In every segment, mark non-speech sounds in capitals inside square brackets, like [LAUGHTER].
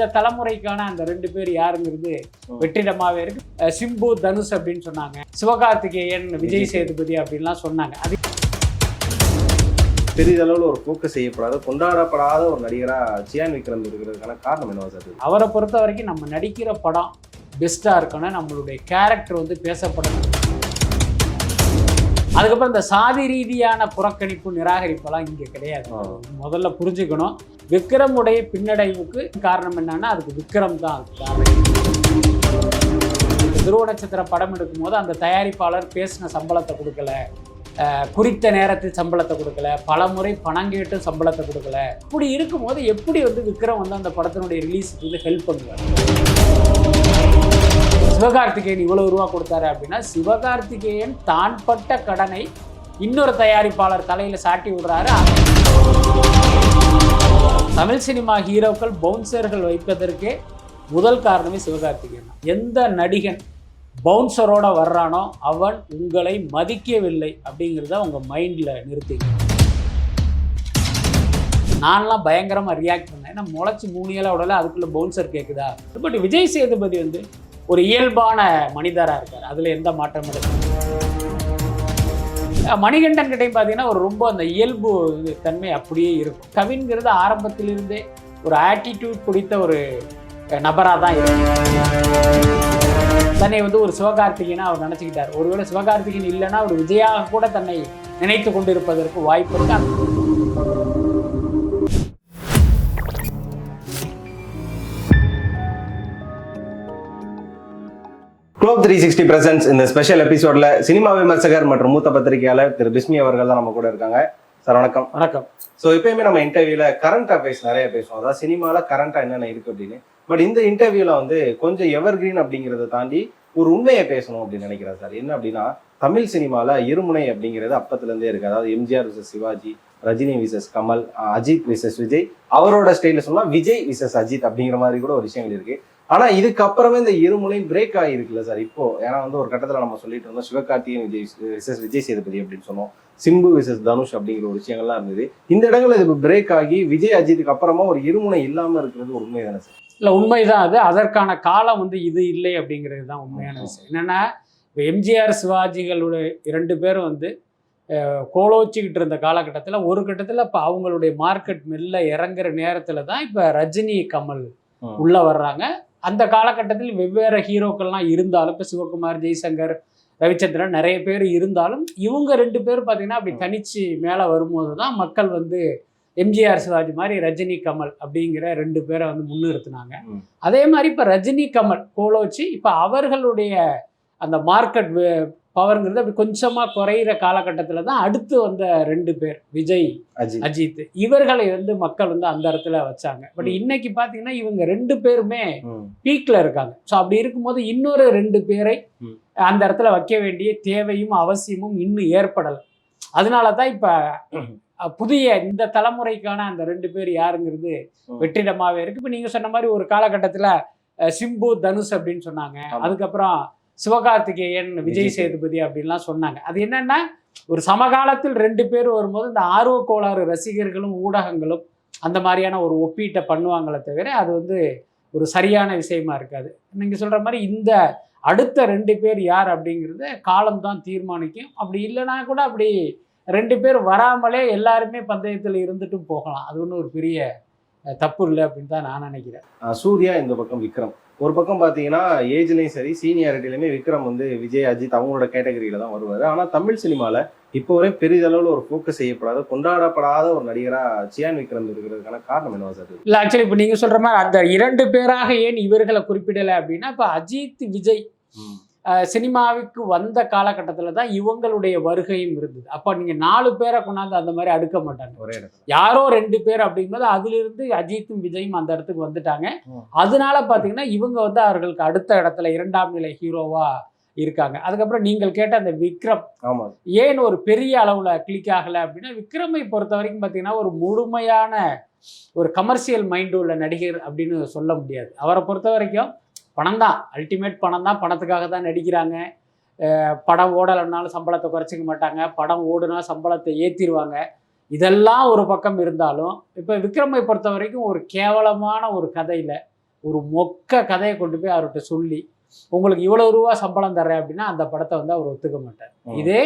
இந்த தலைமுறைக்கான அந்த ரெண்டு பேர் யாருங்கிறது வெற்றிடமாவே இருக்கு. சிம்பு தனுஷ் அப்படின்னு சொன்னாங்க. சிவகார்த்திகேயன் விஜய் சேதுபதி. அப்படின்லாம் சொன்னாங்க. அது பெரிதளவில் ஒரு ஃபோக்கஸ் செய்யப்படாத கொண்டாடப்படாத ஒரு நடிகரா சியான் விக்ரம் இருக்கிறதுக்கான காரணம் என்னவா சார்? அவரை பொறுத்த வரைக்கும் நம்ம நடிக்கிற படம் பெஸ்ட்டாக இருக்கணும் நம்மளுடைய கேரக்டர் வந்து பேசப்படணும். அதுக்கப்புறம் இந்த சாதி ரீதியான புறக்கணிப்பு நிராகரிப்பெல்லாம் இங்கே கிடையாது. முதல்ல புரிஞ்சுக்கணும். விக்ரமுடைய பின்னடைவுக்கு காரணம் என்னன்னா அதுக்கு விக்ரம் தான் காரணம். துருவ நட்சத்திர படம் எடுக்கும்போது அந்த தயாரிப்பாளர் பேசின சம்பளத்தை கொடுக்கல. குறித்த நேரத்தில் சம்பளத்தை கொடுக்கல. பல முறை பணம் கேட்டு சம்பளத்தை கொடுக்கல. இப்படி இருக்கும்போது எப்படி வந்து விக்ரம் வந்து அந்த படத்தினுடைய ரிலீஸுக்கு வந்து ஹெல்ப் பண்ணுவார்? சிவகார்த்திகேயன் இவ்வளவு ரூபா கொடுத்தாரு அப்படின்னா சிவகார்த்திகேயன் தான் பட்ட கடனை இன்னொரு தயாரிப்பாளர் தலையில சாட்டி விடுறாரு. தமிழ் சினிமா ஹீரோக்கள் பவுன்சர்கள் வைப்பதற்கே முதல் காரணமே சிவகார்த்திகேயன் எந்த நடிகன் பவுன்சரோட வர்றானோ அவன் உங்களை மதிக்கவில்லை அப்படிங்கிறத உங்க மைண்ட்ல நிறுத்திங்க நான்லாம் பயங்கரமாக ரியாக்ட் பண்ணேன். ஏன்னா முளைச்சி மூணு ஏழை உடல அதுக்குள்ளே பவுன்சர் கேட்குதா பட் விஜய் சேதுபதி வந்து ஒரு இயல்பான மனிதராக இருக்கார். அதில் எந்த மாற்றமும் இல்லை. மணிகண்டன் கிட்டையும் பார்த்தீங்கன்னா ஒரு ரொம்ப அந்த இயல்பு தன்மை அப்படியே இருக்கும். கவின்கிறது ஆரம்பத்திலிருந்தே ஒரு ஆட்டிடியூட் பிடித்த ஒரு நபராக தான் இருக்கும் தன்னை வந்து ஒரு சிவகார்த்திகனா அவர் நினச்சிக்கிட்டார். ஒருவேளை சிவகார்த்திகேயன் இல்லைன்னா ஒரு விஜயாக கூட தன்னை நினைத்து கொண்டிருப்பதற்கு வாய்ப்பு இருக்கு? குளோப் த்ரீ சிக்ஸ்டி பிரசன்ஸ் இந்த ஸ்பெஷல் எபிசோட்ல சினிமா விமர்சகர் மற்றும் மூத்த பத்திரிகையாளர் திரு பிஸ்மி அவர்கள் தான் நம்ம கூட இருக்காங்க. சார் வணக்கம். வணக்கம். ஸோ எப்பயுமே நம்ம இன்டர்வியூல கரண்ட் அஃபேர்ஸ் நிறைய பேசுவோம். அதாவது சினிமால கரண்டா என்னென்ன இருக்கு அப்படின்னு. பட் இந்த இன்டர்வியூல வந்து கொஞ்சம் எவர் கிரீன் அப்படிங்கிறத தாண்டி ஒரு உண்மையை பேசணும் அப்படின்னு நினைக்கிறேன் சார். என்ன அப்படின்னா தமிழ் சினிமால இருமுனை அப்படிங்கிறது அப்பத்துல இருந்தே இருக்கு. அதாவது MGR versus Sivaji Rajini versus Kamal Ajith versus Vijay. அவரோட ஸ்டைல சொன்னா விஜய் விசஸ் அஜித் அப்படிங்கிற மாதிரி கூட ஒரு விஷயங்கள் இருக்கு. ஆனா இதுக்கப்புறமே இந்த இருமுனை பிரேக் ஆகிருக்குல்ல சார்? இப்போ ஏன்னா வந்து ஒரு கட்டத்துல நம்ம சொல்லிட்டு இருந்தோம் சிவகார்த்திகேயன் விஜய் விசஸ் விஜய் சேதுபதி அப்படின்னு சொன்னோம். சிம்பு விசஸ் தனுஷ் அப்படிங்கிற ஒரு விஷயங்கள்லாம் இருந்தது. இந்த இடங்கள்ல இது பிரேக் ஆகி விஜய் அஜித்துக்கு அப்புறமா ஒரு இருமுனை இல்லாம இருக்கிறது உண்மை தானே சார்? இல்லை உண்மைதான் அது. அதற்கான காலம் வந்து இது இல்லை அப்படிங்கிறது தான் உண்மையான விஷயம். என்னென்னா இப்போ எம்ஜிஆர் சிவாஜிகளுடைய இரண்டு பேரும் வந்து கோலோச்சிக்கிட்டு இருந்த காலகட்டத்தில் ஒரு கட்டத்தில் இப்போ அவங்களுடைய மார்க்கெட் மெல்ல இறங்குற நேரத்தில் தான் இப்போ ரஜினி கமல். உள்ளே வர்றாங்க. அந்த காலகட்டத்தில் வெவ்வேறு ஹீரோக்கள்லாம் இருந்தாலும் இப்போ சிவகுமார் ஜெய்சங்கர் ரவிச்சந்திரன் நிறைய பேர் இருந்தாலும் இவங்க ரெண்டு பேரும் பார்த்தீங்கன்னா அப்படி தனிச்சு மேலே வரும்போது தான் மக்கள் வந்து எம்ஜிஆர் சிவாஜி மாதிரி ரஜினி கமல் அப்படிங்கிற ரெண்டு பேரை வந்து முன்னிறுத்தினாங்க. அதே மாதிரி இப்போ ரஜினி கமல் கோலோச்சி இப்போ அவர்களுடைய அந்த மார்க்கெட் பவர்ங்கிறது அப்படி கொஞ்சமாக குறையிற காலகட்டத்தில் தான் அடுத்து வந்த ரெண்டு பேர் விஜய் அஜித் இவர்களை வந்து மக்கள் வந்து அந்த இடத்துல வச்சாங்க பட். இன்னைக்கு பார்த்தீங்கன்னா இவங்க ரெண்டு பேருமே ம். பீக்ல இருக்காங்க ஸோ அப்படி இருக்கும்போது இன்னொரு ரெண்டு பேரை. அந்த இடத்துல வைக்க வேண்டிய தேவையும் அவசியமும் இன்னும் ஏற்படலை அதனால தான் இப்போ புதிய இந்த தலைமுறைக்கான அந்த ரெண்டு பேர் யாருங்கிறது ம். வெற்றிடமாவே இருக்கு இப்போ நீங்க சொன்ன மாதிரி ஒரு காலகட்டத்தில் சிம்பு தனுஷ் அப்படின்னு சொன்னாங்க. அதுக்கப்புறம் சிவகார்த்திகேயன் விஜய் சேதுபதி அப்படின்லாம் சொன்னாங்க. அது என்னன்னா ஒரு சமகாலத்தில் ரெண்டு பேர் வரும்போது இந்த ஆர்வ கோளாறு ரசிகர்களும் ஊடகங்களும் அந்த மாதிரியான ஒரு ஒப்பீட்டை பண்ணுவாங்களே தவிர அது வந்து ஒரு சரியான விஷயமா இருக்காது. நீங்க சொல்ற மாதிரி இந்த அடுத்த ரெண்டு பேர் யார் அப்படிங்கிறத காலம் தான் தீர்மானிக்கும். அப்படி இல்லைன்னா கூட அப்படி ரெண்டு பேர் வராமலே எல்லாருமே பந்தயத்தில் இருந்துட்டும் போகலாம். அது ஒன்றும் ஒரு பெரிய தப்பு இல்லை அப்படின்னு தான் நான் நினைக்கிறேன். சூர்யா இந்த பக்கம் விக்ரம். ஒரு பக்கம் பாத்தீங்கன்னா ஏஜ்லயும் சரி சீனியாரிட்டிலுமே விக்ரம் வந்து விஜய் அஜித் அவங்களோட கேட்டகரியில தான் வருவாரு. ஆனா தமிழ் சினிமால இப்போ வரை பெரிதளவில் ஒரு ஃபோக்கஸ் செய்யப்படாத கொண்டாடப்படாத ஒரு நடிகரா சியான் விக்ரம் இருக்கிறதுக்கான காரணம் என்னவா சார் இல்லை ஆக்சுவலி இப்போ நீங்கள் சொல்கிற மாதிரி அந்த இரண்டு பேராக ஏன் இவர்களை குறிப்பிடலை அப்படின்னா இப்போ அஜித் விஜய் சினிமாவுக்கு வந்த காலகட்டத்தில் தான் இவங்களுடைய வருகையும் இருந்தது. அப்போ நீங்கள் நாலு பேரை கொண்டாந்து அந்த மாதிரி அடுக்க மாட்டாங்க. ஒரே யாரோ ரெண்டு பேர் அப்படிங்கும்போது அதிலிருந்து அஜித்தும் விஜயும் அந்த இடத்துக்கு வந்துட்டாங்க. அதனால பார்த்தீங்கன்னா இவங்க வந்து அவர்களுக்கு அடுத்த இடத்துல இரண்டாம் நிலை ஹீரோவா இருக்காங்க. அதுக்கப்புறம் நீங்கள் கேட்ட அந்த விக்ரம் ஏன் ஒரு பெரிய அளவில் கிளிக் ஆகலை அப்படின்னா விக்ரமை பொறுத்த வரைக்கும் பார்த்தீங்கன்னா ஒரு முழுமையான ஒரு கமர்ஷியல் மைண்டு உள்ள நடிகர் அப்படின்னு சொல்ல முடியாது. அவரை பொறுத்த வரைக்கும் பணம் தான் அல்டிமேட் பணம் தான் பணத்துக்காக தான் நடிக்கிறாங்க படம் ஓடலைன்னாலும் சம்பளத்தை குறைச்சிக்க மாட்டாங்க. படம் ஓடுனா சம்பளத்தை ஏற்றிடுவாங்க இதெல்லாம் ஒரு பக்கம் இருந்தாலும் இப்போ விக்ரமை பொறுத்த வரைக்கும் ஒரு கேவலமான ஒரு கதையில் ஒரு மொக்க கதையை கொண்டு போய் அவர்கிட்ட சொல்லி உங்களுக்கு இவ்வளவு ரூபா சம்பளம் தர்றேன் அப்படின்னா அந்த படத்தை வந்து அவர் ஒத்துக்க மாட்டார். இதே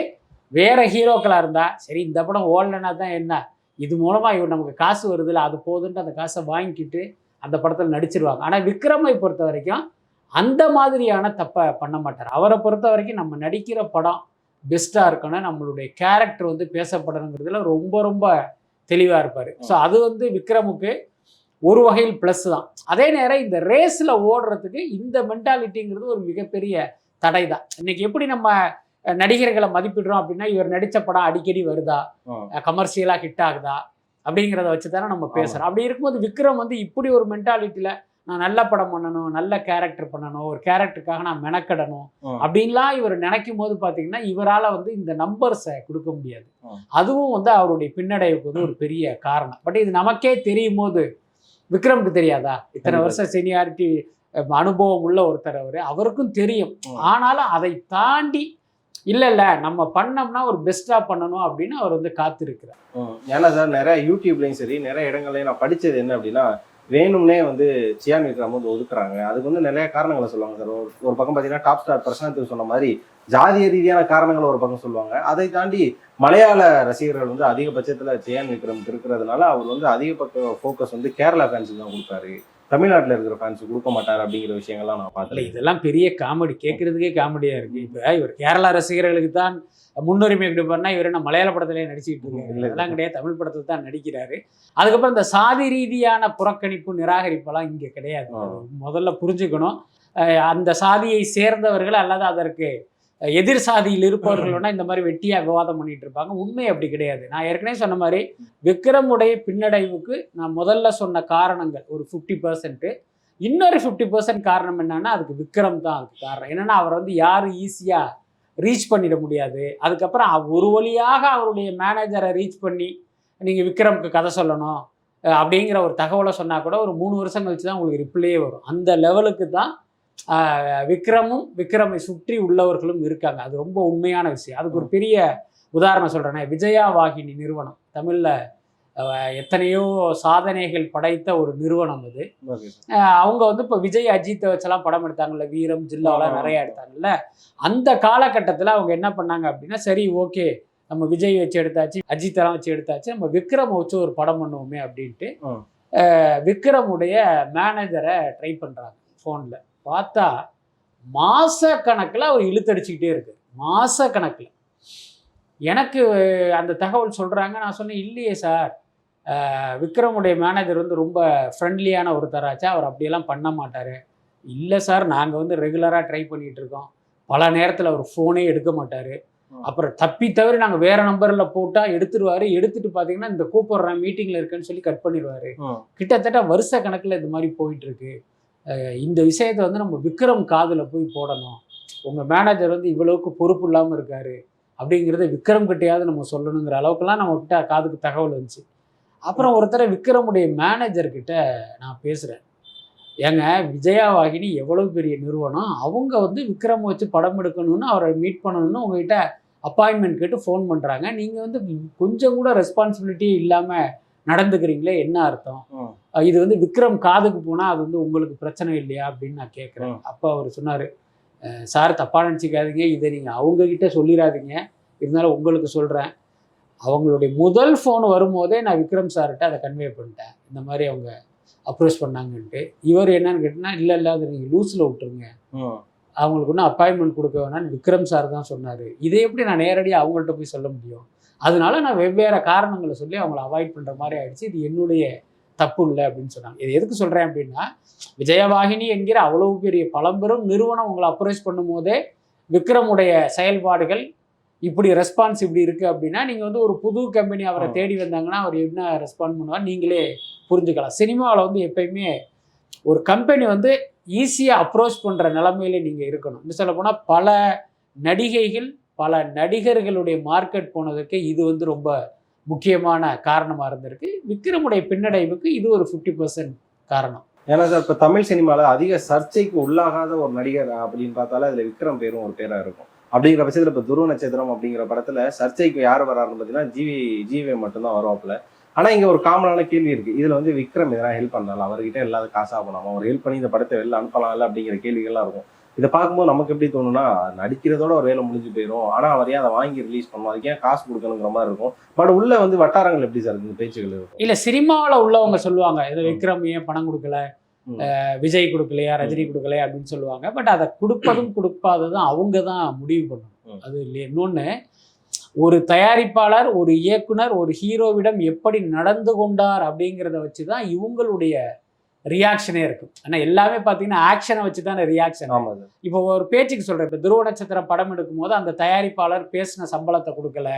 வேற ஹீரோக்களா இருந்தா சரி இந்த படம் ஓடலைன்னா தான் என்ன? இது மூலமா இவர் நமக்கு காசு வருதுல்ல அது போதுன்ட்டு அந்த காசை வாங்கிக்கிட்டு அந்த படத்தில் நடிச்சிருவாங்க. ஆனா விக்ரமை பொறுத்த வரைக்கும் அந்த மாதிரியான தப்பை பண்ண மாட்டார். அவரை பொறுத்த வரைக்கும் நம்ம நடிக்கிற படம் பெஸ்ட்டாக இருக்கணும். நம்மளுடைய கேரக்டர் வந்து பேசப்படணுங்கிறதுல ரொம்ப ரொம்ப தெளிவாக இருப்பார். ஸோ அது வந்து விக்ரமுக்கு ஒரு வகையில் ப்ளஸ் தான். அதே நேரம் இந்த ரேஸில் ஓடுறதுக்கு இந்த மென்டாலிட்டிங்கிறது ஒரு மிகப்பெரிய தடை தான் இன்னைக்கு எப்படி நம்ம நடிகர்களை மதிப்பிடுறோம் அப்படின்னா இவர் நடித்த படம் அடிக்கடி வருதா. கமர்ஷியலாக ஹிட் ஆகுதா? அப்படிங்கிறத வச்சு தானே நம்ம பேசுகிறோம் அப்படி இருக்கும்போது விக்ரம் வந்து இப்படி ஒரு மென்டாலிட்டியில் நான் நல்ல படம் பண்ணணும் நல்ல கேரக்டர் பண்ணணும் ஒரு கேரக்டருக்காக நான் மெனக்கடணும். அப்படின்லாம் இவர் நினைக்கும் போது பார்த்தீங்கன்னா இவரால் வந்து இந்த நம்பர்ஸை கொடுக்க முடியாது. அதுவும் வந்து அவருடைய பின்னடைவுக்கு வந்து ஒரு பெரிய காரணம் பட் இது நமக்கே தெரியும் போது விக்ரமுக்கு தெரியாதா இத்தனை. வருஷம் சீனியாரிட்டி அனுபவம் உள்ள ஒருத்தர் அவர் அவருக்கும் தெரியும். ஆனாலும் அதை தாண்டி இல்லை இல்லை நம்ம பண்ணோம்னா ஒரு பெஸ்ட்டாக பண்ணணும் அப்படின்னு அவர் வந்து காத்திருக்கிறார். ஏன்னா சார் நிறைய யூடியூப்லேயும் சரி நிறைய இடங்கள்லையும் நான் படித்தது என்ன அப்படின்னா வேணும்னே வந்து சியான் விக்ரம் வந்து ஒதுக்குறாங்க. அதுக்கு வந்து நிறைய காரணங்களை சொல்லுவாங்க சார். ஒரு ஒரு பக்கம் பார்த்தீங்கன்னா டாப் ஸ்டார் பிரசாந்த் சொன்ன மாதிரி ஜாதிய ரீதியான காரணங்களை ஒரு பக்கம் சொல்லுவாங்க. அதை தாண்டி மலையாள ரசிகர்கள் வந்து அதிகபட்சத்தில் சியான் விக்ரம் இருக்கிறதுனால அவர் வந்து அதிக பக்கம் ஃபோக்கஸ் வந்து கேரளா ஃபேன்ஸுக்கு தான் கொடுப்பாரு. தமிழ்நாட்டில் இருக்கிற ஃபேன்ஸுக்கு கொடுக்க மாட்டாரு அப்படிங்கிற விஷயங்கள்லாம் நான் பார்த்தேன் இதெல்லாம் பெரிய காமெடி கேட்கறதுக்கே காமெடியாக இருக்கு. இப்போ இவர் கேரளா ரசிகர்களுக்கு தான் முன்னுரிமை கொடுப்பார்னா இவர் என்ன மலையாள படத்திலே நடிச்சிட்டு இருக்காரு. இல்லை. அதெல்லாம் கிடையாது. தமிழ் படத்தில் தான் நடிக்கிறாரு. அதுக்கப்புறம் இந்த சாதி ரீதியான புறக்கணிப்பு நிராகரிப்பெல்லாம் இங்கே கிடையாது. முதல்ல புரிஞ்சுக்கணும். அஹ் அந்த சாதியை சேர்ந்தவர்கள் அல்லது அதற்கு எதிர் சாதியில் இருப்பவர்களோட இந்த மாதிரி வெட்டியா விவாதம் பண்ணிட்டு இருப்பாங்க. உண்மை அப்படி கிடையாது. நான் ஏற்கனவே சொன்ன மாதிரி விக்ரமுடைய பின்னடைவுக்கு நான் முதல்ல சொன்ன காரணங்கள் ஒரு ஃபிஃப்டி பர்சன்ட் இன்னொரு ஃபிஃப்டி பர்சன்ட் காரணம் என்னன்னா அதுக்கு விக்ரம் தான் அதுக்கு காரணம். என்னன்னா அவர் வந்து யாரும் ஈஸியாக ரீச் பண்ணிட முடியாது. அதுக்கப்புறம் ஒரு வழியாக அவருடைய மேனேஜரை ரீச் பண்ணி நீங்கள் விக்ரமுக்கு கதை சொல்லணும். அப்படிங்கிற ஒரு தகவலை சொன்னால் கூட ஒரு மூணு வருஷம் கழிச்சு தான் உங்களுக்கு ரிப்ளையே வரும். அந்த லெவலுக்கு தான் விக்ரமும் விக்ரமை சுற்றி உள்ளவர்களும் இருக்காங்க. அது ரொம்ப உண்மையான விஷயம். அதுக்கு ஒரு பெரிய உதாரணம் சொல்கிறேனே விஜயா வாகினி நிறுவனம். தமிழில் எத்தனையோ சாதனைகள் படைத்த ஒரு நிறுவனம் அது. அவங்க வந்து இப்போ விஜய் அஜித்தை வச்செல்லாம் படம் எடுத்தாங்கல்ல. வீரம் ஜில்லாவெல்லாம் ஆமா. நிறைய எடுத்தாங்கல்ல. அந்த காலகட்டத்தில் அவங்க என்ன பண்ணாங்க அப்படின்னா சரி ஓகே. நம்ம விஜய் வச்சு எடுத்தாச்சு அஜித்தெல்லாம் வச்சு எடுத்தாச்சு. நம்ம விக்ரம் வச்சு ஒரு படம் பண்ணுவோமே அப்படின்ட்டு விக்ரமுடைய மேனேஜரை ட்ரை பண்ணுறாங்க ஃபோனில் பார்த்தா மாச கணக்கில் அவர் இழுத்தடிச்சுக்கிட்டே இருக்கு. மாச கணக்கில் எனக்கு அந்த தகவல் சொல்கிறாங்க நான் சொன்னேன் இல்லையே சார். விக்ரமுடைய மேனேஜர் வந்து ரொம்ப ஃப்ரெண்ட்லியான ஒருத்தராச்சா? அவர் அப்படியெல்லாம் பண்ண மாட்டார். இல்லை சார். நாங்கள் வந்து ரெகுலராக ட்ரை பண்ணிகிட்டு இருக்கோம். பல நேரத்தில் அவர் ஃபோனே எடுக்க மாட்டார். அப்புறம் தப்பி தவிர நாங்கள் வேற நம்பரில் போட்டால் எடுத்துருவாரு. எடுத்துட்டு பார்த்தீங்கன்னா இந்த கூப்பிடுறேன் மீட்டிங்கில் இருக்கேன்னு சொல்லி கட் பண்ணிடுவாரு. கிட்டத்தட்ட வருஷ கணக்கில் இந்த மாதிரி போயிட்டு இருக்கு. அஹ் இந்த விஷயத்தை வந்து நம்ம விக்ரம் காதில் போய் போடணும். உங்கள் மேனேஜர் வந்து இவ்வளவுக்கு பொறுப்பு இல்லாமல் இருக்கார் அப்படிங்கிறத விக்ரம் கிட்டையாவது நம்ம சொல்லணுங்கிற அளவுக்குலாம் நம்ம கிட்ட காதுக்கு தகவல் வந்துச்சு. அப்புறம் ஒருத்தர் விக்ரமுடைய மேனேஜர்கிட்ட நான் பேசுகிறேன் ஏங்க விஜயா வாகினி எவ்வளோ பெரிய நிறுவனம்? அவங்க வந்து விக்ரம் வச்சு படம் எடுக்கணும்னு அவரை மீட் பண்ணணும்னு உங்ககிட்ட அப்பாயின்மெண்ட் கேட்டு ஃபோன் பண்ணுறாங்க நீங்கள் வந்து கொஞ்சம் கூட ரெஸ்பான்சிபிலிட்டியே இல்லாமல் நடந்துக்கிறீங்களே என்ன அர்த்தம்? இது வந்து விக்ரம் காதுக்கு போனால் அது வந்து உங்களுக்கு பிரச்சனை இல்லையா அப்படின்னு நான் கேட்குறேன். அப்போ அவர் சொன்னார் சார் தப்பாக நினச்சிக்காதீங்க இதை நீங்கள் அவங்கக்கிட்ட சொல்லிடாதீங்க இருந்தாலும் உங்களுக்கு சொல்கிறேன் அவங்களுடைய முதல் ஃபோன் வரும்போதே நான் விக்ரம் சார்கிட்ட அதை கன்வே பண்ணிட்டேன். இந்த மாதிரி அவங்க அப்ரோச் பண்ணாங்கன்ட்டு. இவர் என்னன்னு கேட்டிங்கன்னா இல்லை இல்லை அதை நீங்கள் லூஸில் விட்டுருங்க. அவங்களுக்கு ஒன்றும் அப்பாயின்மெண்ட் கொடுக்க வேணாம்னு விக்ரம் சார் தான் சொன்னார். இதை எப்படி நான் நேரடியாக அவங்கள்ட்ட போய் சொல்ல முடியும்? அதனால நான் வெவ்வேறு காரணங்களை சொல்லி அவங்கள அவாய்ட் பண்ணுற மாதிரி ஆயிடுச்சு. இது என்னுடைய தப்பு இல்லை அப்படின்னு சொன்னாங்க. இது எதுக்கு சொல்கிறேன் அப்படின்னா விஜயவாகினி என்கிற அவ்வளவு பெரிய பழம்பெரும் நிறுவனம் உங்களை அப்ரோச் பண்ணும்போதே விக்ரமுடைய செயல்பாடுகள் இப்படி ரெஸ்பான்ஸ் இப்படி இருக்குது அப்படின்னா நீங்கள் வந்து ஒரு புது கம்பெனி அவரை. தேடி வந்தாங்கன்னா அவர் என்ன ரெஸ்பாண்ட் பண்ணுவார் நீங்களே புரிஞ்சுக்கலாம். சினிமாவில் வந்து எப்பயுமே ஒரு கம்பெனி வந்து ஈஸியாக அப்ரோச் பண்ணுற நிலமையில நீங்கள் இருக்கணும். இன்னும் சொல்ல போனால் பல நடிகைகள் பல நடிகர்களுடைய மார்க்கெட் போனதுக்கு இது வந்து ரொம்ப முக்கியமான காரணமாக இருந்திருக்கு. விக்ரமுடைய பின்னடைவுக்கு இது ஒரு ஃபிஃப்டி பர்சன்ட் காரணம். ஏன்னா சார் இப்போ தமிழ் சினிமாவில் அதிக சர்ச்சைக்கு உள்ளாகாத ஒரு நடிகர் அப்படின்னு பார்த்தாலும் அதில் விக்ரம் பேரும் ஒரு பேராக இருக்கும். அப்படிங்கிற பட்சத்தில் இப்போ துருவ நட்சத்திரம் அப்படிங்கிற படத்தில் சர்ச்சைக்கு யார் வராருன்னு பார்த்தீங்கன்னா ஜிவி ஜிவே மட்டும்தான் வருவாப்புல. ஆனால் இங்கே ஒரு காமனான கேள்வி இருக்குது இதில் வந்து விக்ரம் எதனா ஹெல்ப் பண்ணலாம் அவர்கிட்ட இல்லாத காசாக பண்ணாம அவர் ஹெல்ப் பண்ணி இந்த படத்தை வெளில அனுப்பலாம்ல அப்படிங்கிற கேள்விகள்லாம் இருக்கும். இதை பார்க்கும்போது நமக்கு எப்படி தோணும்னா நடிக்கிறதோட ஒரு வேலை முடிஞ்சு போயிடும் ஆனா அவர் ஏன் அதை வாங்கி ரிலீஸ் பண்ணும் அதுக்கு ஏன் காசு கொடுக்கணுங்கிற மாதிரி இருக்கும். பட் உள்ள வந்து வட்டாரங்கள் எப்படி சார் இந்த பேச்சுகள் இருக்கும்? இல்ல சினிமாவில் உள்ளவங்க சொல்லுவாங்க இது விக்ரம் ஏன் பணம் கொடுக்கல? விஜய் கொடுக்கலையா? ரஜினி கொடுக்கலையா? அப்படின்னு சொல்லுவாங்க. பட் அதை கொடுப்பதும் [COUGHS] கொடுக்காததும் அவங்க தான் முடிவு பண்ணணும். அது இல்லையா இன்னொன்று ஒரு தயாரிப்பாளர் ஒரு இயக்குனர் ஒரு ஹீரோவிடம் எப்படி நடந்து கொண்டார் அப்படிங்கிறத வச்சு தான் இவங்களுடைய ரியாக்ஷனே இருக்கும். ஆனால் எல்லாமே பார்த்தீங்கன்னா ஆக்ஷனை வச்சு தானே ரியாக்ஷன் இப்போ ஒரு பேச்சுக்கு சொல்கிறேன் இப்போ துருவ நட்சத்திரம் படம் எடுக்கும்போது அந்த தயாரிப்பாளர் பேசின சம்பளத்தை கொடுக்கல.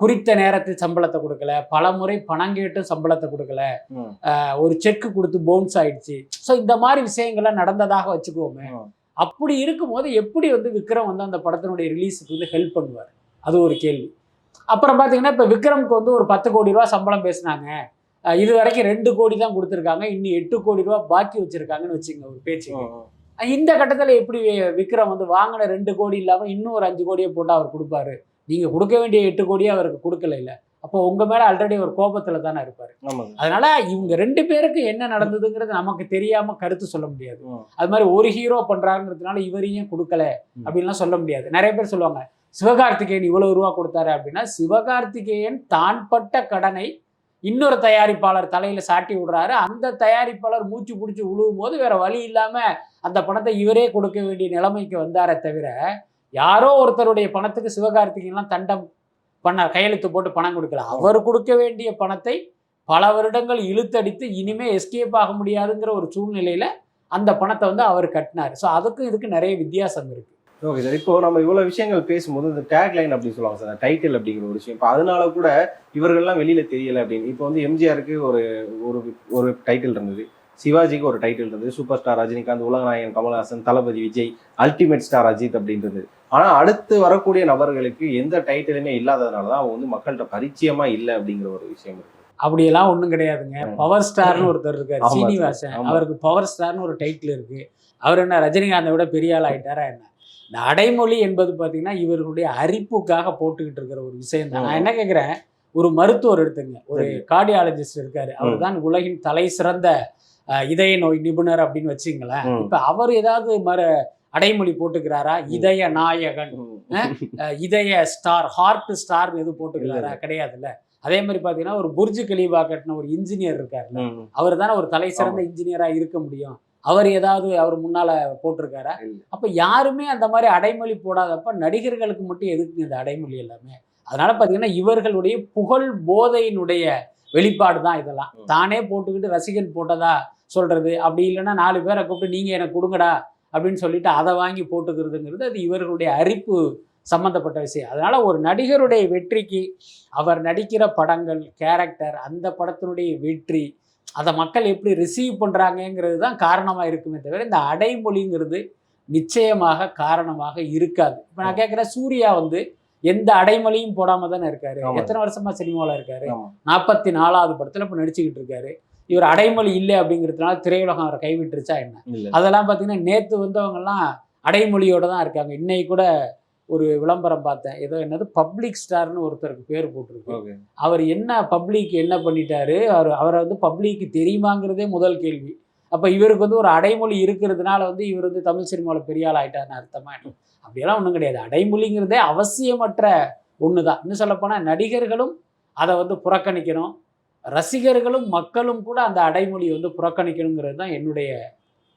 குறித்த நேரத்தில் சம்பளத்தை கொடுக்கல. பல முறை பணம் கேட்டும் சம்பளத்தை கொடுக்கல. ஒரு செக் கொடுத்து பவுன்ஸ் ஆயிடுச்சு. ஸோ இந்த மாதிரி விஷயங்கள்லாம் நடந்ததாக வச்சுக்கோமே. அப்படி இருக்கும்போது எப்படி வந்து விக்ரம் வந்து அந்த படத்தினுடைய ரிலீஸுக்கு வந்து ஹெல்ப் பண்ணுவார்? அது ஒரு கேள்வி. அப்புறம் பார்த்தீங்கன்னா இப்போ விக்ரம்க்கு வந்து ஒரு பத்து கோடி ரூபா சம்பளம் பேசினாங்க. இது வரைக்கும் ரெண்டு கோடி தான் கொடுத்துருக்காங்க. இன்னும் எட்டு கோடி ரூபா பாக்கி வச்சிருக்காங்கன்னு வச்சுங்க ஒரு பேச்சு. இந்த கட்டத்தில் எப்படி விக்ரம் வந்து வாங்கின ரெண்டு கோடி இல்லாமல் இன்னும் ஒரு அஞ்சு கோடியை போட்டு அவர் கொடுப்பாரு? நீங்கள் கொடுக்க வேண்டிய எட்டு கோடியே அவருக்கு கொடுக்கல இல்லை. அப்போ உங்கள் மேலே ஆல்ரெடி ஒரு கோபத்தில் தானே இருப்பார். அதனால இவங்க ரெண்டு பேருக்கு என்ன நடந்ததுங்கிறது நமக்கு தெரியாம கருத்து சொல்ல முடியாது. அது மாதிரி ஒரு ஹீரோ பண்றாங்கிறதுனால இவரையும் கொடுக்கல. அப்படின்லாம் சொல்ல முடியாது. நிறைய பேர் சொல்லுவாங்க சிவகார்த்திகேயன் இவ்வளவு ரூபா கொடுத்தாரு அப்படின்னா சிவகார்த்திகேயன் தான் பட்ட கடனை இன்னொரு தயாரிப்பாளர் தலையில் சாட்டி விடுறாரு. அந்த தயாரிப்பாளர் மூச்சு பிடிச்சி விழுவும் போது வேற வழி இல்லாமல் அந்த பணத்தை இவரே கொடுக்க வேண்டிய நிலைமைக்கு வந்தாரே தவிர யாரோ ஒருத்தருடைய பணத்துக்கு சிவகார்த்திகெல்லாம் தண்டம் பண்ண கையெழுத்து போட்டு பணம் கொடுக்கல. அவர் கொடுக்க வேண்டிய பணத்தை பல வருடங்கள் இழுத்தடித்து இனிமே எஸ்கேப் ஆக முடியாதுங்கிற ஒரு சூழ்நிலையில் அந்த பணத்தை வந்து அவர் கட்டினார். ஸோ அதுக்கும் இதுக்கு நிறைய வித்தியாசம் இருக்குது ஓகே சார் இப்போ நம்ம இவ்வளவு விஷயங்கள் பேசும்போது இந்த டேக் லைன் அப்படி சொல்லுவாங்க சார் டைட்டில் அப்படிங்கிற ஒரு விஷயம். இப்போ அதனால கூட இவர்கள்லாம் வெளியில தெரியல அப்படின்னு. இப்போ வந்து எம்ஜிஆருக்கு ஒரு ஒரு ஒரு டைட்டில் இருந்தது. சிவாஜிக்கு ஒரு டைட்டில் இருந்தது. சூப்பர் ஸ்டார் ரஜினிகாந்த் உலகநாயகன் கமல்ஹாசன் தளபதி விஜய் அல்டிமேட் ஸ்டார் அஜித் அப்படின்றது. ஆனா அடுத்து வரக்கூடிய நபர்களுக்கு எந்த டைட்டிலுமே இல்லாததுனால தான் அவங்க வந்து மக்கள்கிட்ட பரிச்சயமா இல்லை அப்படிங்கிற ஒரு விஷயம் இருக்கு. அப்படியெல்லாம் ஒன்றும் கிடையாதுங்க. பவர் ஸ்டார்னு ஒருத்தர் இருக்காரு. சீனிவாசன். அவருக்கு பவர் ஸ்டார்னு ஒரு டைட்டில் இருக்கு. அவர் என்ன ரஜினிகாந்தை விட பெரிய ஆள் ஆயிட்டாரா என்ன? இந்த அடைமொழி என்பது பார்த்தீங்கன்னா இவர்களுடைய அரிப்புக்காக போட்டுக்கிட்டு இருக்கிற ஒரு விஷயம் தான் நான் என்ன கேட்குறேன் ஒரு மருத்துவர் எடுத்துங்க. ஒரு. கார்டியாலஜிஸ்ட் இருக்காரு. அவர் தான் உலகின் தலை சிறந்த இதய நோய் நிபுணர் அப்படின்னு வச்சுங்களேன். இப்ப அவர் ஏதாவது மறு அடைமொழி போட்டுக்கிறாரா? இதய நாயகன். இதய ஸ்டார் ஹார்ட் ஸ்டார் எதுவும் போட்டுக்கிறாரா? கிடையாதுல்ல. அதே மாதிரி பாத்தீங்கன்னா ஒரு புர்ஜு கலீபா கட்டின ஒரு இன்ஜினியர் இருக்காருல்ல. அவர் தானே ஒரு தலை சிறந்த இன்ஜினியரா இருக்க முடியும். அவர் ஏதாவது அவர் முன்னால போட்டிருக்காரா. அப்ப யாருமே அந்த மாதிரி அடைமொழி போடாதப்ப நடிகர்களுக்கு மட்டும் எதுக்கு இந்த அடைமொழி எல்லாமே? அதனால பாத்தீங்கன்னா இவர்களுடைய புகழ் போதையினுடைய வெளிப்பாடு தான் இதெல்லாம். தானே போட்டுக்கிட்டு ரசிகன் போட்டதா சொல்றது? அப்படி இல்லைன்னா நாலு பேரை கூப்பிட்டு நீங்க எனக்கு கொடுங்கடா அப்படின்னு சொல்லிட்டு அதை வாங்கி போட்டுக்கிறதுங்கிறது அது இவர்களுடைய அரிப்பு சம்பந்தப்பட்ட விஷயம். அதனால ஒரு நடிகருடைய வெற்றிக்கு அவர் நடிக்கிற படங்கள் கேரக்டர் அந்த படத்தினுடைய வெற்றி அதை மக்கள் எப்படி ரிசீவ் பண்ணுறாங்கங்கிறது தான் காரணமாக இருக்குமே தவிர இந்த அடைமொழிங்கிறது நிச்சயமாக காரணமாக இருக்காது. இப்போ நான் கேட்குறேன் சூர்யா வந்து எந்த அடைமொழியும் போடாமல் தானே இருக்காரு. எத்தனை வருஷமா சினிமாவில் இருக்காரு. நாற்பத்தி நாலாவது படத்தில் இப்போ நடிச்சுக்கிட்டு இருக்காரு. இவர் அடைமொழி இல்லை அப்படிங்கிறதுனால திரையுலகம் அவரை கைவிட்டுருச்சா என்ன? அதெல்லாம் பார்த்தீங்கன்னா நேற்று வந்தவங்கெல்லாம் அடைமொழியோட தான் இருக்காங்க. இன்னைக்கு கூட ஒரு விளம்பரம் பார்த்தேன். ஏதோ என்னது? பப்ளிக் ஸ்டார்னு ஒருத்தருக்கு பேர் போட்டிருக்கு. அவர் என்ன பப்ளிக் என்ன பண்ணிட்டாரு? அவர் அவரை வந்து பப்ளிக்கு தெரியுமாங்கிறதே முதல் கேள்வி. அப்போ இவருக்கு வந்து ஒரு அடைமொழி இருக்கிறதுனால வந்து இவர் வந்து தமிழ் சினிமாவில் பெரிய ஆள் ஆயிட்டாருன்னு அர்த்தமா அப்படியெல்லாம் ஒன்றும் கிடையாது. அடைமொழிங்கிறதே அவசியமற்ற ஒன்று தான் இன்னும் சொல்லப்போனால் நடிகர்களும் அதை வந்து புறக்கணிக்கணும். ரசிகர்களும் மக்களும் கூட அந்த அடைமொழியை வந்து புறக்கணிக்கணுங்கிறது தான் என்னுடைய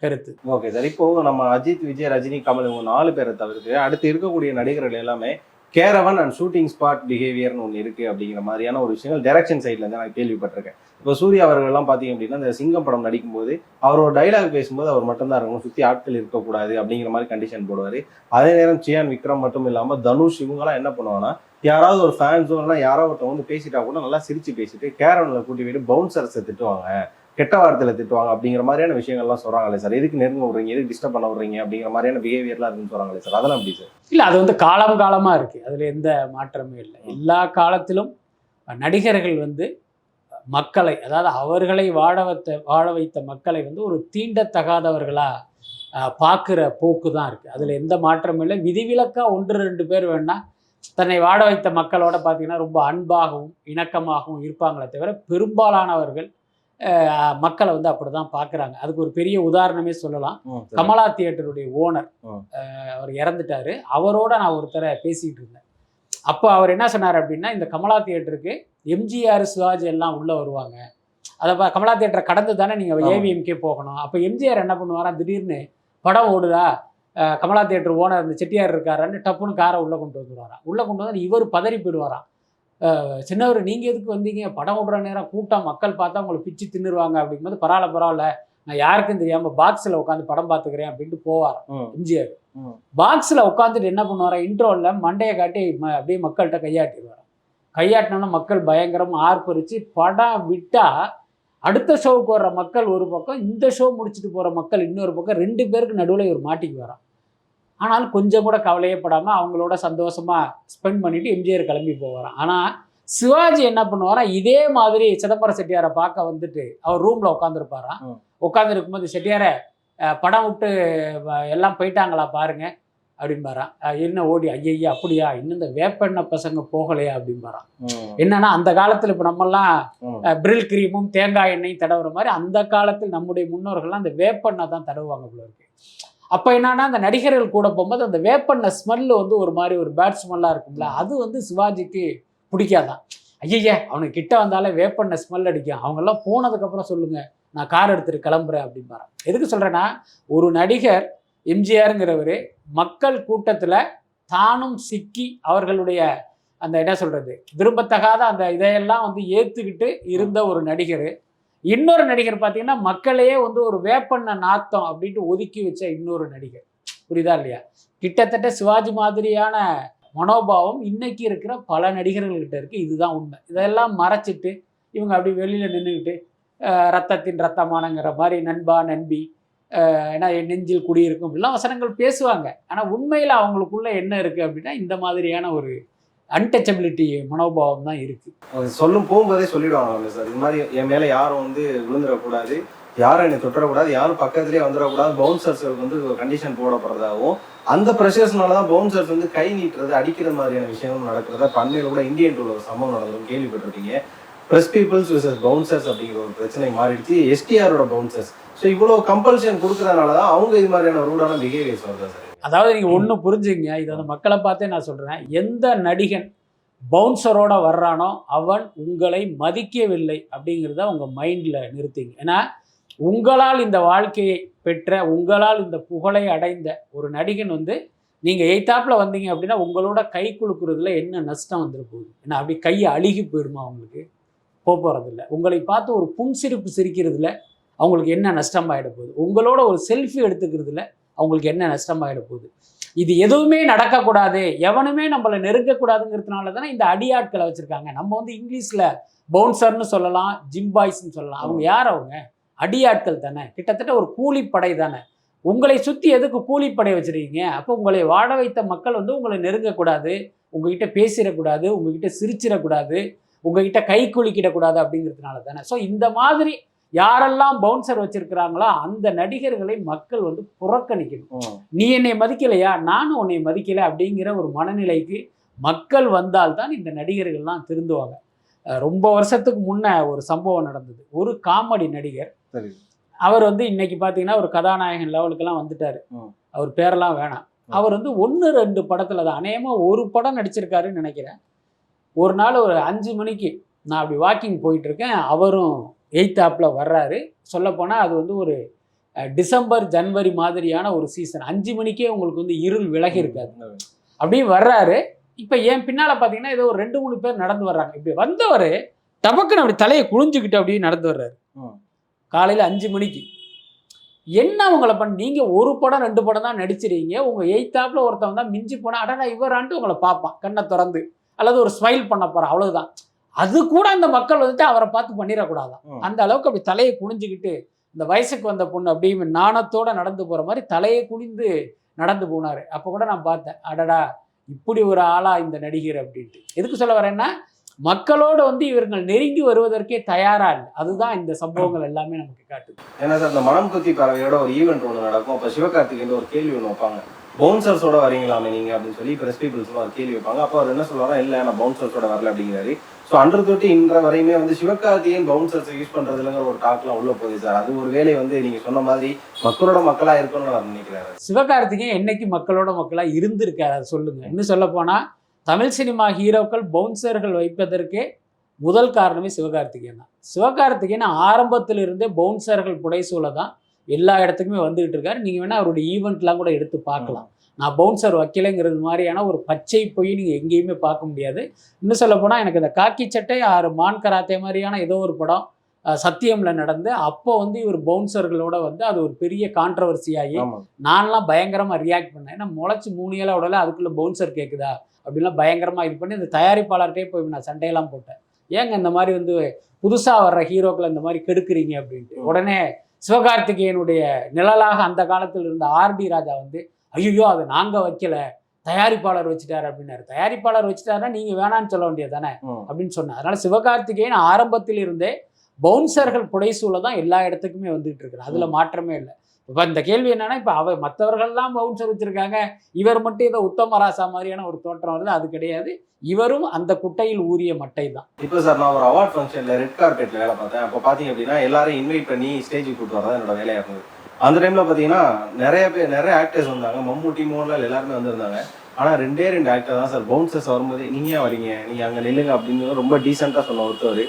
கருத்து. ஓகே சார் இப்போ நம்ம அஜித் விஜய் ரஜினி கமல் இவங்க நாலு பேரை தவிர்த்து அடுத்து இருக்கக்கூடிய நடிகர்கள் எல்லாமே கேரவன் அண்ட் ஷூட்டிங் ஸ்பாட் பிஹேவியர்னு ஒன்று இருக்குது அப்படிங்கிற மாதிரியான ஒரு விஷயங்கள் டைரக்ஷன் சைட்ல இருந்து நான் கேள்விப்பட்டிருக்கேன். இப்போ சூர்யா அவர்கள் எல்லாம் பார்த்தீங்க அப்படின்னா இந்த சிங்கம் படம் நடிக்கும்போது அவரோட டைலாக் பேசும்போது அவர் மட்டும்தான் இருக்கணும் சுற்றி ஆட்கள் இருக்கக்கூடாது அப்படிங்கிற மாதிரி கண்டிஷன் போடுவார். அதே நேரம் சியான் விக்ரம் மட்டும் இல்லாமல் தனுஷ் இவங்கெல்லாம் என்ன பண்ணுவாங்கன்னா யாராவது ஒரு ஃபேன்ஸோ இல்லை யாரோ ஒருத்தவங்க வந்து பேசிட்டா கூட நல்லா சிரிச்சு பேசிட்டு கேரவனில் கூட்டி போயிட்டு பவுன்சர்ஸை திட்டுவாங்க. கெட்ட வார்த்தையில திட்டுவாங்க அப்படிங்கிற மாதிரியான விஷயங்கள்லாம் சொல்றாங்களே சார். எதுக்கு நெருங்க விடுறீங்க? எதுக்கு டிஸ்டர்ப் பண்ண விடுறீங்க? அப்படிங்கிற மாதிரியான பிஹேவியர்லாம் இருக்குன்னு சொல்றாங்களே சார். அதெல்லாம் எப்படி சார்? இல்லை அது வந்து காலம் காலமாக இருக்குது அதில் எந்த மாற்றமும் இல்லை. எல்லா காலத்திலும் நடிகர்கள் வந்து மக்களை அதாவது அவர்களை வாழ வைத்த வாழ வைத்த மக்களை வந்து ஒரு தீண்டத்தகாதவர்களாக பார்க்குற போக்கு தான் இருக்குது அதில் எந்த மாற்றமும் இல்லை. விதிவிலக்காக ஒன்று ரெண்டு பேர் வேணா தன்னை வாட வைத்த மக்களோட பார்த்தீங்கன்னா ரொம்ப அன்பாகவும் இணக்கமாகவும் இருப்பாங்களே தவிர பெரும்பாலானவர்கள் மக்களை வந்து அப்படிதான் பார்க்குறாங்க. அதுக்கு ஒரு பெரிய உதாரணமே சொல்லலாம். கமலா தியேட்டருடைய ஓனர். அவர் இறந்துட்டாரு. அவரோட நான் ஒருத்தரை பேசிக்கிட்டு இருந்தேன். அப்போ அவர் என்ன சொன்னார் அப்படின்னா இந்த கமலா தியேட்டருக்கு எம்ஜிஆர் சிவாஜி எல்லாம் உள்ளே வருவாங்க. அதை கமலா தியேட்டரை கடந்து தானே நீங்கள். ஏவிஎம்கே போகணும். அப்போ எம்ஜிஆர் என்ன பண்ணுவாராம் திடீர்னு படம் ஓடுதா கமலா தியேட்டர் ஓனர் இந்த செட்டியார் இருக்காரான்னு டப்புன்னு காரை உள்ளே கொண்டு வந்துடுவாராம் உள்ளே கொண்டு வந்து இவர் பதறி போயிடுவாராம். சின்னவர் நீங்கள் எதுக்கு வந்தீங்க? படம் விடுற நேரம் கூட்டம் மக்கள் பார்த்தா உங்களை பிச்சு தின்னுருவாங்க. அப்படிங்கும்போது பரவாயில்ல பரவாயில்ல நான் யாருக்கும் தெரியாமல் பாக்ஸில் உட்காந்து படம் பார்த்துக்கிறேன் அப்படின்ட்டு போவார் எம்ஜிஆர். பாக்ஸில் உட்காந்துட்டு என்ன பண்ணுவாரா? இன்ட்ரோவில் மண்டையை காட்டி ம- அப்படியே மக்கள்கிட்ட கையாட்டிடுவார். கையாட்டினோன்னா மக்கள் பயங்கரமா ஆர்ப்பரிச்சு படம் விட்டா அடுத்த ஷோவுக்கு வர்ற மக்கள் ஒரு பக்கம் இந்த ஷோ முடிச்சுட்டு போகிற மக்கள் இன்னொரு பக்கம் ரெண்டு பேருக்கு நடுவில் இவர் மாட்டிக்கு வரான் ஆனாலும் கொஞ்சம் கூட கவலையே படாமல் அவங்களோட சந்தோஷமாக ஸ்பெண்ட் பண்ணிட்டு எம்ஜிஆர் கிளம்பி போவாராம். ஆனால் சிவாஜி என்ன பண்ணுவாராம் இதே மாதிரி சிதம்பரம் செட்டியாரை பார்க்க வந்துட்டு அவர் ரூமில் உட்காந்துருப்பாராம் ம். உட்காந்து இருக்கும்போது செட்டியாரை படம் விட்டு எல்லாம் போயிட்டாங்களா பாருங்க அப்படிம்பாரான் அஹ், என்ன ஓடி ஐயய்யா அப்படியா? இன்னும் இந்த வேப்பெண்ணெய் பசங்க போகலையா? அப்படிம்பாரான் ம், என்னன்னா அந்த காலத்தில் இப்போ நம்மெல்லாம். பிரில் கிரீமும் தேங்காய் எண்ணெயும் தடவுற மாதிரி அந்த காலத்தில் நம்முடைய முன்னோர்கள்லாம் அந்த வேப்பெண்ணெய் தான் தடவுவாங்க போல இருக்கு. அப்போ என்னன்னா அந்த நடிகர்கள் கூட போகும்போது அந்த வேப்பெண்ணெய் ஸ்மெல்லு வந்து ஒரு மாதிரி ஒரு பேட் ஸ்மெல்லாக இருக்கும்ல. அது வந்து சிவாஜிக்கு பிடிக்காதான். ஐயய்ய அவனுக்கு கிட்ட வந்தாலே வேப்பெண்ணெய் ஸ்மெல் அடிக்கும். அவங்கெல்லாம் போனதுக்கப்புறம் சொல்லுங்க. நான் கார் எடுத்துட்டு கிளம்புறேன் அப்படிம்பாரான் எதுக்கு சொல்கிறேன்னா ஒரு நடிகர் எம்ஜிஆருங்கிறவர் மக்கள் கூட்டத்தில் தானும் சிக்கி அவர்களுடைய அந்த என்ன சொல்றது விரும்பத்தகாத அந்த இதையெல்லாம் வந்து ஏற்றுக்கிட்டு இருந்த ஒரு நடிகர். இன்னொரு நடிகர் பார்த்தீங்கன்னா மக்களையே வந்து ஒரு வேப்பண்ண நாத்தம் அப்படின்ட்டு ஒதுக்கி வச்ச இன்னொரு நடிகர். புரியுதா இல்லையா? கிட்டத்தட்ட சிவாஜி மாதிரியான மனோபாவம் இன்னைக்கு இருக்கிற பல நடிகர்கள்கிட்ட இருக்கு. இதுதான் உண்மை. இதெல்லாம் மறைச்சிட்டு இவங்க அப்படி வெளியில் நின்றுக்கிட்டு ரத்தத்தின் ரத்தமானங்கிற மாதிரி நண்பா நண்பி ஏன்னா என் நெஞ்சில் குடியிருக்கும் இப்படிலாம் வசனங்கள் பேசுவாங்க. ஆனால் உண்மையில் அவங்களுக்குள்ள என்ன இருக்குது அப்படின்னா இந்த மாதிரியான ஒரு அன்டச்சபிலிட்டி மனோபாவம் தான் இருக்குது அது சொல்லும் போகும்போதே சொல்லிடுவாங்க சார். இது மாதிரி என் மேல யாரும் வந்து விழுந்துடக்கூடாது யாரும் என்னை தொட்டக்கூடாது யாரும் பக்கத்துலேயே வந்துடக்கூடாது பவுன்சர்ஸ்களுக்கு வந்து ஒரு கண்டிஷன் போடப்படுறதாகவும் அந்த ப்ரெஷர்ஸ்னால தான் பவுன்சர்ஸ் வந்து கை நீட்டுறது அடிக்கிற மாதிரியான விஷயமும் நடக்கிறதா பண்ணையில் கூட இந்தியன் டூல ஒரு சம்பவம் நடந்ததும் கேள்விப்பட்டிருக்கீங்க. ப்ரெஸ் பீப்புள்ஸ் விசஸ் பவுன்சர்ஸ் அப்படிங்கிற ஒரு பிரச்சனை மாறிடுச்சு. எஸ்டிஆரோட பவுன்சர்ஸ் ஸோ இவ்வளோ கம்பல்ஷன் கொடுக்கறதுனால தான் அவங்க இது மாதிரியான ரூடான பிஹேவியர்ஸ் வருதா சார்? அதாவது நீங்கள் ஒன்று புரிஞ்சுங்க இது வந்து மக்களை பார்த்தே நான் சொல்கிறேன் எந்த நடிகன் பவுன்சரோட வர்றானோ அவன் உங்களை மதிக்கவில்லை அப்படிங்கிறத உங்கள் மைண்டில் நிறுத்திங்க. ஏன்னா உங்களால் இந்த வாழ்க்கையை பெற்ற உங்களால் இந்த புகழை அடைந்த ஒரு நடிகன் வந்து நீங்கள் எய்த்தாப்பில் வந்தீங்க அப்படின்னா உங்களோட கை குலுக்குறதுல என்ன நஷ்டம் வந்துட போகுது? ஏன்னா அப்படி கையை அழுகி போயிடுமா அவங்களுக்கு போக போகிறதில்ல உங்களை பார்த்து ஒரு புன்சிரிப்பு சிரிக்கிறதுல அவங்களுக்கு என்ன நஷ்டமாயிட போகுது? உங்களோட ஒரு செல்ஃபி எடுத்துக்கிறதுல அவங்களுக்கு என்ன நஷ்டமாயிட போகுது? இது எதுவுமே நடக்கக்கூடாது. எவனுமே நம்மளை நெருங்கக்கூடாதுங்கிறதுனால தானே இந்த அடியாட்களை வச்சுருக்காங்க. நம்ம வந்து இங்கிலீஷில் பவுன்சர்னு சொல்லலாம் ஜிம் பாய்ஸ்னு சொல்லலாம். அவங்க யார் அவங்க? அடியாட்கள் தானே. கிட்டத்தட்ட ஒரு கூலிப்படை தானே. உங்களை சுற்றி எதுக்கு கூலிப்படை வச்சுருக்கீங்க? அப்போ உங்களை வாழ வைத்த மக்கள் வந்து உங்களை நெருங்கக்கூடாது. உங்ககிட்ட பேசிடக்கூடாது. உங்ககிட்ட சிரிச்சிடக்கூடாது. உங்ககிட்ட கை குலுக்கிடக்கூடாது அப்படிங்கிறதுனால தானே ஸோ இந்த மாதிரி யாரெல்லாம் பவுன்சர் வச்சிருக்கிறாங்களோ அந்த நடிகர்களை மக்கள் வந்து புறக்கணிக்கணும். நீ என்னை மதிக்கலையா? நானும் உன்னை மதிக்கல அப்படிங்கிற ஒரு மனநிலைக்கு மக்கள் வந்தால்தான் இந்த நடிகர்கள்லாம் திருந்துவாங்க. ரொம்ப வருஷத்துக்கு முன்ன ஒரு சம்பவம் நடந்தது. ஒரு காமெடி நடிகர் அவர் வந்து இன்னைக்கு பார்த்தீங்கன்னா ஒரு கதாநாயகன் லெவலுக்கெல்லாம் வந்துட்டாரு. அவர் பேரெல்லாம் வேணாம். அவர் வந்து ஒன்று ரெண்டு படத்தில் தான் அநேகமாக ஒரு படம் நடிச்சிருக்காருன்னு நினைக்கிறேன். ஒரு நாள் ஒரு அஞ்சு மணிக்கு நான் அப்படி வாக்கிங் போயிட்டு இருக்கேன். அவரும் எயித் ஆப்பில் வர்றாரு. சொல்லப்போனால் அது வந்து ஒரு டிசம்பர் ஜனவரி மாதிரியான ஒரு சீசன் அஞ்சு மணிக்கே உங்களுக்கு வந்து இருள் விலகி இருக்காது. அப்படியே வர்றாரு. இப்போ என் பின்னால் பார்த்தீங்கன்னா ஏதோ ஒரு ரெண்டு மூணு பேர் நடந்து வர்றாங்க. இப்படி வந்தவர் டபக்குன்னு அப்படி தலையை குனிஞ்சுக்கிட்டு அப்படியே நடந்து வர்றாரு. காலையில் அஞ்சு மணிக்கு. என்ன உங்களை பண்ண நீங்கள் ஒரு படம் ரெண்டு படம் தான் நடிச்சிருக்கீங்க. உங்கள் எய்த்தாப்பில் ஒருத்தவன் தான் மிஞ்சி போனால் அடடா இவரான்ட்டு உங்களை பார்ப்பான். கண்ணை திறந்து. அல்லது ஒரு ஸ்மைல் பண்ண போகிறான் அவ்வளவுதான். அது கூட அந்த மக்கள் வந்துட்டு அவரை பார்த்து பண்ணிடக்கூடாதான். அந்த அளவுக்கு அப்படி தலையை குனிஞ்சுக்கிட்டு இந்த வயசுக்கு வந்த பொண்ணு அப்படியே நாணத்தோட நடந்து போகிற மாதிரி தலையை குனிந்து நடந்து போனார். அப்போ கூட நான் பார்த்தேன் அடடா இப்படி ஒரு ஆளா இந்த நடிகர் அப்படின்ட்டு. எதுக்கு சொல்ல வரேன்னா மக்களோடு வந்து இவர்கள் நெருங்கி வருவதற்கே தயாரா இல்லை. அதுதான் இந்த சம்பவங்கள் எல்லாமே நமக்கு காட்டுது. ஏன்னா சார் இந்த மனம் குத்தி பறவையோட ஒரு ஈவெண்ட் ஒன்று நடக்கும். அப்போ சிவகார்த்திகேயன் ஒரு கேள்வி ஒன்று வைப்பாங்க. பவுன்சர்ஸோட வரீங்களாமே நீங்க அப்படின்னு சொல்லி பிரஸ் பீப்புள்ஸ் எல்லாம் கேள்வி வைப்பாங்க. அப்போ அவர் என்ன சொல்லுவாரா இல்ல நான் பவுன்சர்ஸோட வரல அப்படிங்கிறாரு. ஸோ அன்று தொட்டு இன்ற வரையுமே வந்து சிவகார்த்திகேயன் பவுன்சர்ஸ் யூஸ் பண்றதுலங்கிற ஒரு டாக்லாம் உள்ள போகுது சார் அது ஒரு வேலை வந்து நீங்க சொன்ன மாதிரி மக்களோட மக்களா இருக்கணும்னு அவர் நினைக்கிறாரு. சிவகார்த்திகேயன் என்னைக்கு மக்களோட மக்களா இருந்திருக்காரு அதை சொல்லுங்க. இன்னும் சொல்ல போனா தமிழ் சினிமா ஹீரோக்கள் பவுன்சர்கள் வைப்பதற்கே முதல் காரணமே சிவகார்த்திகேயன் தான். சிவகார்த்திகேயன் ஆரம்பத்திலிருந்தே பவுன்சர்கள் புடைசூலை தான் எல்லா இடத்துக்குமே வந்துகிட்டு இருக்காரு. நீங்கள் வேணால் அவருடைய ஈவெண்ட்லாம் கூட எடுத்து பார்க்கலாம். நான் பவுன்சர் வைக்கலைங்கிறது மாதிரியான ஒரு பச்சை பொய் நீங்கள் எங்கேயுமே பார்க்க முடியாது. இன்னும் சொல்ல போனால் எனக்கு இந்த காக்கி சட்டை ஆறு மான் கராத்தே மாதிரியான ஏதோ ஒரு படம் சத்தியம்ல நடந்து அப்போ வந்து இவர் பவுன்சர்களோட வந்து அது ஒரு பெரிய கான்ட்ரவர்சி ஆகி நான்லாம் பயங்கரமாக ரியாக்ட் பண்ணேன். ஏன்னா முளைச்சி மூணு ஏழை உடல அதுக்குள்ளே பவுன்சர் கேட்குதா அப்படிலாம் பயங்கரமாக இது பண்ணி இந்த தயாரிப்பாளர்கிட்டே போய் நான் சண்டையெல்லாம் போட்டேன். ஏங்க இந்த மாதிரி வந்து புதுசாக வர்ற ஹீரோக்களை இந்த மாதிரி கெடுக்குறீங்க அப்படின்ட்டு. உடனே சிவகார்த்திகேயனுடைய நிழலாக அந்த காலத்தில் இருந்த ஆர்டி ராஜா வந்து ஐயோ அதை நாங்கள் வைக்கல. தயாரிப்பாளர் வச்சுட்டாரு அப்படின்னாரு. தயாரிப்பாளர் வச்சுட்டாருன்னா நீங்கள் வேணான்னு சொல்ல வேண்டியது தானே. அப்படின்னு சொன்னார். அதனால சிவகார்த்திகேயன் ஆரம்பத்தில் இருந்தே பவுன்சர்கள் புடைசூழ தான் எல்லா இடத்துக்குமே வந்துட்டு இருக்கிறார் அதுல மாற்றமே இல்லை. இப்போ இந்த கேள்வி என்னன்னா இப்போ அவ மற்றவர்கள்லாம் பவுன்சர் வச்சிருக்காங்க. இவர் மட்டும் ஏதோ உத்தமராசா மாதிரியான ஒரு தோற்றம் வருது. அது கிடையாது. இவரும் அந்த குட்டையில் ஊறிய மட்டை தான். இப்போ சார் நான் ஒரு அவார்ட் ஃபங்க்ஷன்ல ரெட் கார்பெட்ல வேலை பார்த்தேன். அப்போ பாத்தீங்க அப்படின்னா எல்லாரையும் இன்வைட் பண்ணி ஸ்டேஜுக்கு கூட்டு வரதான் என்னோட வேலையா இருந்தது. அந்த டைம்ல பாத்தீங்கன்னா நிறைய பேர் நிறைய ஆக்டர்ஸ் வந்தாங்க. மம்முட்டி மோகன்லால் எல்லாருமே வந்திருந்தாங்க. ஆனா ரெண்டே ரெண்டு ஆக்டர் தான் சார். பவுன்சர்ஸ் வரும்போது நீங்க ஏன் வரீங்க? நீங்க அங்க நில்லுங்க அப்படின்னு ரொம்ப டீசெண்டாக சொன்ன ஒருத்தவர்.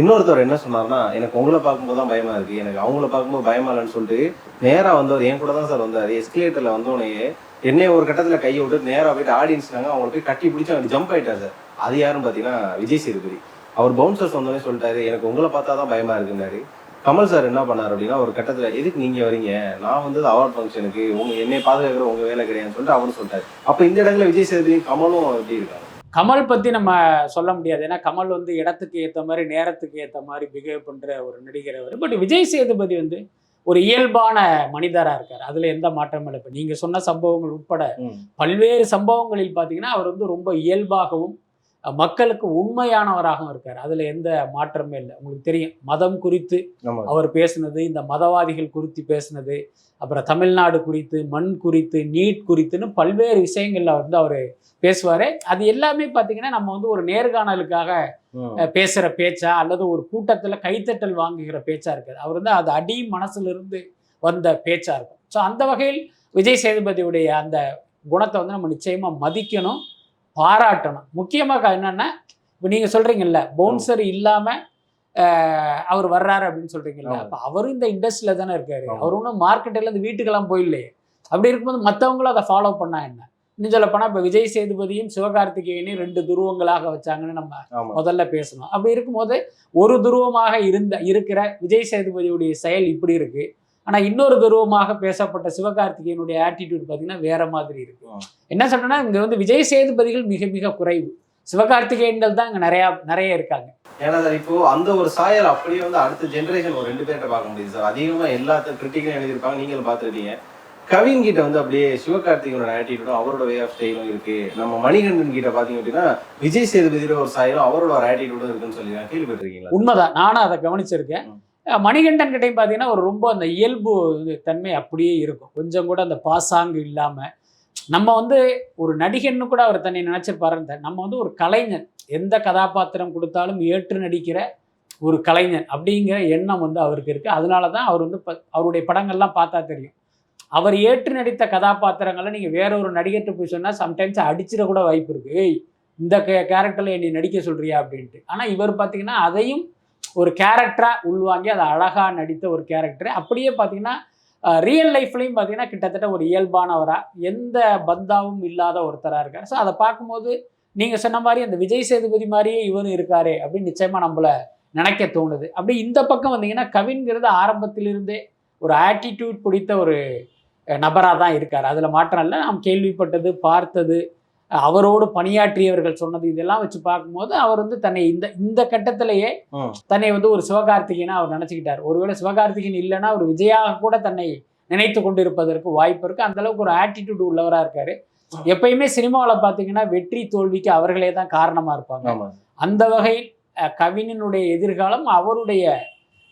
இன்னொருத்தவர் என்ன சொன்னார்னா எனக்கு உங்களை பார்க்கும்போது தான் பயமா இருக்கு. எனக்கு அவங்கள பார்க்கும்போது பயமா இல்லைன்னு சொல்லிட்டு நேரா வந்தவர் என் கூட தான் சார் வந்தார். எஸ்கலேட்டர்ல வந்தோடனே என்னைய ஒரு கட்டத்துல கையை விட்டு நேரா போயிட்டு ஆடியன்ஸ்னாங்க அவங்களை போய் கட்டி பிடிச்சி அவங்க ஜம்ப் ஆயிட்டார் சார். அது யாருன்னு பாத்தீங்கன்னா விஜய் சேதுபதி. அவர் பவுன்சர்ஸ் வந்தோடனே சொல்லிட்டாரு எனக்கு உங்களை பார்த்தா தான் பயமா இருக்குன்னாரு. கமல் சார் என்ன பண்ணாரு அப்படின்னா ஒரு கட்டத்துல எதுக்கு நீங்க வரீங்க? நான் வந்து அவார்ட் ஃபங்க்ஷனுக்கு உங்க என்னை பாதுகாக்கிற உங்க வேலை கிடையாதுன்னு சொல்லிட்டு அவரும் சொல்லிட்டாரு. அப்ப இந்த இடத்துல விஜய் சேதுபதி கமலும் எப்படி இருக்காங்க? கமல் பத்தி நம்ம சொல்ல முடியாது. ஏன்னா கமல் வந்து இடத்துக்கு ஏத்த மாதிரி நேரத்துக்கு ஏத்த மாதிரி பிஹேவ் பண்ற ஒரு நடிகர் அவர். பட் விஜய் சேதுபதி வந்து ஒரு இயல்பான மனிதரா இருக்கார். அதுல எந்த மாற்றமும் இல்லை. இப்போ நீங்க சொன்ன சம்பவங்கள் உட்பட பல்வேறு சம்பவங்களில் பார்த்தீங்கன்னா அவர் வந்து ரொம்ப இயல்பாகவும் மக்களுக்கு உண்மையானவராகவும் இருக்கார். அதில் எந்த மாற்றமே இல்லை. உங்களுக்கு தெரியும் மதம் குறித்து அவர் பேசுனது இந்த மதவாதிகள் குறித்து பேசுனது அப்புறம் தமிழ்நாடு குறித்து மண் குறித்து நீட் குறித்துன்னு பல்வேறு விஷயங்கள்ல வந்து அவர் பேசுவார். அது எல்லாமே பார்த்தீங்கன்னா நம்ம வந்து ஒரு நேர்காணலுக்காக பேசுகிற பேச்சா அல்லது ஒரு கூட்டத்தில் கைத்தட்டல் வாங்குகிற பேச்சா இருக்காது. அவர் வந்து அது அடி மனசுல இருந்து வந்த பேச்சா இருக்கும். ஸோ அந்த வகையில் விஜய் சேதுபதியுடைய அந்த குணத்தை வந்து நம்ம நிச்சயமா மதிக்கணும். பாராட்டணும். முக்கியமாக என்னன்னா இப்போ நீங்க சொல்றீங்கல்ல பவுன்சர் இல்லாம அஹ், அவர் வர்றாரு அப்படின்னு சொல்றீங்கல்ல ஆமா. அப்போ அவரும் இந்த இண்டஸ்ட்ரியில தானே இருக்காரு. அவர் ஒன்றும் மார்க்கெட்டில் இருந்து வீட்டுக்கெல்லாம் போயில்லையே. அப்படி இருக்கும்போது மற்றவங்களும் அதை ஃபாலோ பண்ணா என்ன? இன்னும் சொல்ல போனால் இப்போ விஜய் சேதுபதியும் சிவகார்த்திகேயனையும் ரெண்டு துருவங்களாக வச்சாங்கன்னு நம்ம முதல்ல பேசணும். அப்படி இருக்கும்போது ஒரு துருவமாக இருந்த இருக்கிற விஜய் சேதுபதியுடைய செயல் இப்படி இருக்கு. ஆனா இன்னொரு துருவமாக பேசப்பட்ட சிவகார்த்திகேயனுடைய ஆட்டிடியூட் பார்த்தீங்கன்னா வேற மாதிரி இருக்கு. ஆ. என்ன சொல்றேன்னா இங்க வந்து விஜய் சேதுபதிகள் மிக மிக குறைவு. சிவகார்த்திகேயன்கள் தான் இங்க நிறைய நிறைய இருக்காங்க. ஏன்னா சார் இப்போ அந்த ஒரு சாயல் அப்படியே வந்து அடுத்த ஜெனரேஷன் ஒரு ரெண்டு பேர்கிட்ட பார்க்க முடியுது சார். அதிகமா எல்லாத்த கிரிட்டிக்கலும் எழுதியிருப்பாங்க. நீங்களும் பார்த்துருப்பீங்க கவின் கிட்ட வந்து அப்படியே சிவகார்த்திகனோட ஆட்டிடியூடும் அவரோட வே ஆஃப் ஸ்டைலும் இருக்கு. நம்ம மணிகண்டன் கிட்ட பாத்தீங்க அப்படின்னா விஜய் சேதுபதியோட ஒரு சாயலும் அவரோட ஒரு ஆட்டிடியூடும் இருக்குன்னு சொல்லி நான் கேள்விப்பட்டிருக்கீங்களா? உண்மைதான். நானும் அதை கவனிச்சிருக்கேன். மணிகண்டன் கிட்டையும் பார்த்தீங்கன்னா ஒரு ரொம்ப அந்த இயல்பு தன்மை அப்படியே இருக்கும். கொஞ்சம் கூட அந்த பாசாங்கு இல்லாமல் நம்ம வந்து ஒரு நடிகன்னு கூட அவர் தன்னை நினைச்சிருப்பாருன்னு நம்ம வந்து ஒரு கலைஞன். எந்த கதாபாத்திரம் கொடுத்தாலும் ஏற்று நடிக்கிற ஒரு கலைஞன் அப்படிங்கிற எண்ணம் வந்து அவருக்கு இருக்குது அதனால தான் அவர் வந்து ப- அவருடைய படங்கள்லாம் பார்த்தா தெரியும். அவர் ஏற்று நடித்த கதாபாத்திரங்களை நீங்கள் வேற ஒரு நடிகர்கிட்ட போய் சொன்னால் சம்டைம்ஸ் அடிச்சிட கூட வாய்ப்பு இருக்கு. இந்த கே கேரக்டரில் என்னை நடிக்க சொல்கிறியா அப்படின்ட்டு. ஆனால் இவர் பார்த்தீங்கன்னா அதையும் ஒரு கேரக்டராக உள்வாங்கி அதை அழகாக நடித்த ஒரு கேரக்டர் அப்படியே பார்த்தீங்கன்னா ரியல் லைஃப்லையும் பார்த்தீங்கன்னா கிட்டத்தட்ட ஒரு இயல்பானவராக எந்த பந்தாவும் இல்லாத ஒருத்தராக இருக்கார். ஸோ அதை பார்க்கும்போது நீங்கள் சொன்ன மாதிரி அந்த விஜய் சேதுபதி மாதிரியே இவரும் இருக்காரே அப்படின்னு நிச்சயமாக நம்மள நினைக்க தோணுது. அப்படி இந்த பக்கம் வந்தீங்கன்னா கவின்கிறது ஆரம்பத்திலிருந்தே ஒரு ஆட்டிடியூட் பிடித்த ஒரு நபராக தான் இருக்கார். அதில் மாற்றம் இல்லை. நாம் கேள்விப்பட்டது பார்த்தது அவரோடு பணியாற்றியவர்கள் சொன்னது இதெல்லாம் வச்சு பார்க்கும்போது அவர் வந்து தன்னை இந்த இந்த கட்டத்திலேயே. தன்னை வந்து ஒரு சிவகார்த்திகேயனா அவர் நினச்சிக்கிட்டார். ஒருவேளை சிவகார்த்திகேயன் இல்லைன்னா ஒரு விஜயாக கூட தன்னை நினைத்து கொண்டிருப்பதற்கு வாய்ப்பு இருக்கு. அந்த அளவுக்கு ஒரு ஆட்டிடியூட் உள்ளவராக இருக்காரு. எப்பயுமே சினிமாவில் பார்த்தீங்கன்னா வெற்றி தோல்விக்கு அவர்களே தான் காரணமாக இருப்பாங்க. அந்த வகையில் கவினினுடைய எதிர்காலம் அவருடைய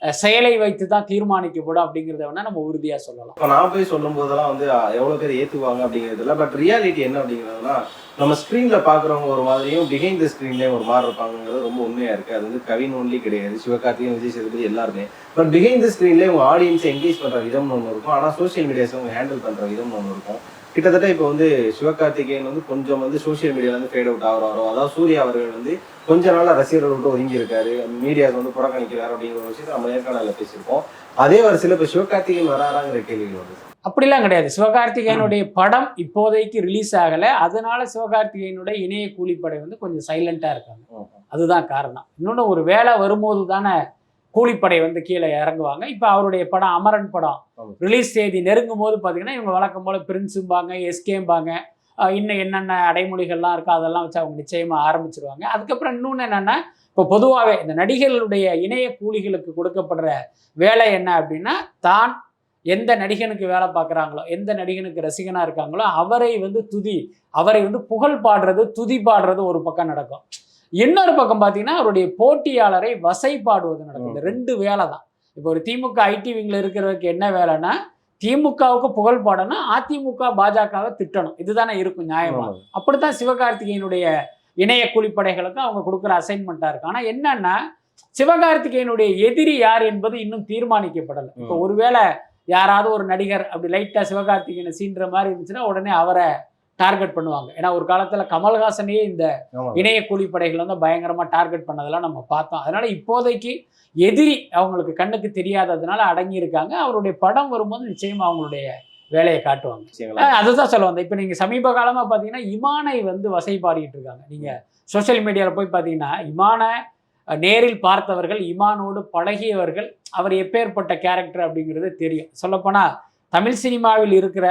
செயலை வைத்து தான் தீர்மானிக்கப்படும் அப்படிங்கிறத வேணா நம்ம உறுதியா சொல்லலாம். இப்போ நான் போய் சொல்லும் போதெல்லாம் வந்து எவ்வளவு பேர் ஏத்துவாங்க அப்படிங்கிறது இல்லை பட் ரியாலிட்டி என்ன அப்படிங்கிறதுனா நம்ம ஸ்க்ரீனில் பாக்குறவங்க ஒரு மாதிரியும் பிஹைண்ட் த ஸ்க்ரீன்லேயும் ஒரு மாதிரி இருப்பாங்கிறது ரொம்ப உண்மையா இருக்கு. அது வந்து கவின் ஒன்லி கிடையாது. சிவகார்த்திகேயன் விஜய் சேதுபதி எல்லாருமே. பட் பிஹைண்ட் த ஸ்க்ரீன்லேயே உங்க ஆடியன்ஸை என்கேஜ் பண்ற விதம்னு ஒன்று இருக்கும். ஆனா சோஷியல் மீடியாஸ் அவங்க ஹேண்டில் பண்ற விதம்னு ஒன்று இருக்கும். கிட்டத்தட்ட இப்போ வந்து சிவகார்த்திகேயன் வந்து கொஞ்சம் வந்து சோஷியல் மீடியால வந்து ஃபேட் அவுட் ஆகிறாரோ அதாவது சூர்யா அவர்கள் வந்து கொஞ்ச நாள் ரசிகர்கள் விட்டு ஒதுங்கி இருக்காரு மீடியாஸ் வந்து புறக்கணிக்கிறார் அப்படிங்கிற ஒரு விஷயத்தை நம்ம நேர்காணல பேசியிருக்கோம். அதே வரிசையில் இப்போ சிவகார்த்திகேயன் வராராங்கிற கேள்விகள் வருது அப்படிலாம் கிடையாது. சிவகார்த்திகேயனுடைய படம் இப்போதைக்கு ரிலீஸ் ஆகலை. அதனால சிவகார்த்திகேயனுடைய இணைய கூலிப்படை வந்து கொஞ்சம் சைலண்டா இருக்காங்க. அதுதான் காரணம். இன்னொன்று ஒரு வேலை வரும்போது தானே கூலிப்படை வந்து கீழே இறங்குவாங்க. இப்போ அவருடைய படம் அமரன் படம். ரிலீஸ் தேதி நெருங்கும் போது பார்த்தீங்கன்னா இவங்க வழக்கம் போல பிரின்ஸும்பாங்க எஸ்கேம்பாங்க இன்னும் என்னென்ன அடைமொழிகள்லாம் இருக்கோ அதெல்லாம் வச்சு அவங்க நிச்சயமா ஆரம்பிச்சிருவாங்க. அதுக்கப்புறம் இன்னொன்று என்னன்னா இப்போ பொதுவாகவே இந்த நடிகர்களுடைய இணைய கூலிகளுக்கு கொடுக்கப்படுற வேலை என்ன அப்படின்னா தான் எந்த நடிகனுக்கு வேலை பார்க்குறாங்களோ எந்த நடிகனுக்கு ரசிகனாக இருக்காங்களோ அவரை வந்து துதி அவரை வந்து புகழ் பாடுறது துதி பாடுறது ஒரு பக்கம் நடக்கும். இன்னொரு பக்கம் பார்த்தீங்கன்னா அவருடைய போட்டியாளரை வசை பாடுவது நடக்கும். இந்த ரெண்டு வேலை தான். இப்போ ஒரு திமுக ஐடி விங்கில் இருக்கிறவருக்கு என்ன வேலைன்னா திமுகவுக்கு புகழ் பாடணும் அதிமுக பாஜகவை திட்டணும். இதுதானே இருக்கும் நியாயமா? அப்படித்தான் சிவகார்த்திகேயனுடைய இணைய கூலிப்படைகளுக்கு அவங்க கொடுக்குற அசைன்மெண்ட்டாக இருக்கும் ஆனால் என்னன்னா சிவகார்த்திகேயனுடைய எதிரி யார் என்பது இன்னும் தீர்மானிக்கப்படலை. இப்போ. ஒருவேளை யாராவது ஒரு நடிகர் அப்படி லைட்டாக சிவகார்த்திகேயனை சீன்ற மாதிரி இருந்துச்சுன்னா உடனே அவரை டார்கெட் பண்ணுவாங்க. ஏன்னா ஒரு காலத்தில் கமல்ஹாசனையே இந்த இணைய கூலிப்படைகள் வந்து பயங்கரமாக டார்கெட் பண்ணதெல்லாம் நம்ம பார்த்தோம். அதனால இப்போதைக்கு எதிரி அவங்களுக்கு கண்ணுக்கு தெரியாததுனால அடங்கி இருக்காங்க அவருடைய படம் வரும்போது நிச்சயமா அவங்களுடைய வேலையை காட்டுவாங்க. அதுதான் சொல்ல வந்தேன். இப்போ நீங்கள் சமீப காலமாக பார்த்தீங்கன்னா இமானை வந்து வசை பாடிட்டு இருக்காங்க நீங்கள் சோஷியல் மீடியாவில் போய் பார்த்தீங்கன்னா இமானை நேரில் பார்த்தவர்கள் இமானோடு பழகியவர்கள் அவர் எப்பேற்பட்ட கேரக்டர் அப்படிங்கிறது தெரியும். சொல்லப்போனால் தமிழ் சினிமாவில் இருக்கிற